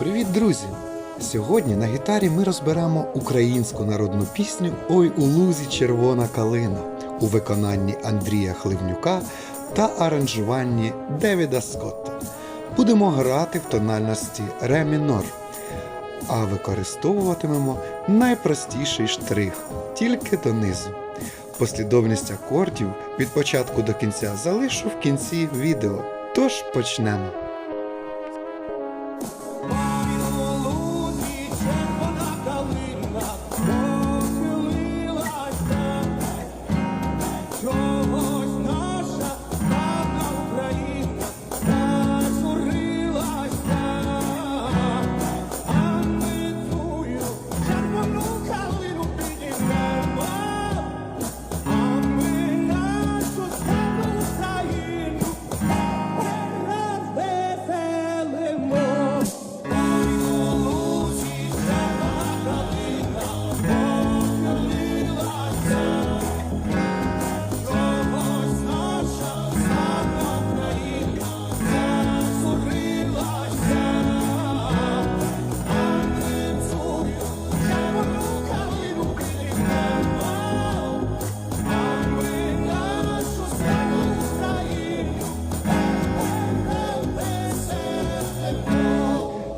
Привіт, друзі! Сьогодні на гітарі ми розберемо українську народну пісню Ой у лузі червона калина у виконанні Андрія Хливнюка та аранжуванні Девіда Скотта. Будемо грати в тональності ре мінор, а використовуватимемо найпростіший штрих тільки донизу. Послідовність акордів від початку до кінця залишу в кінці відео. Тож почнемо.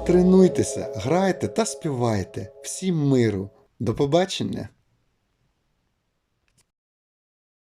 Тренуйтеся, грайте та співайте. Всім миру. До побачення!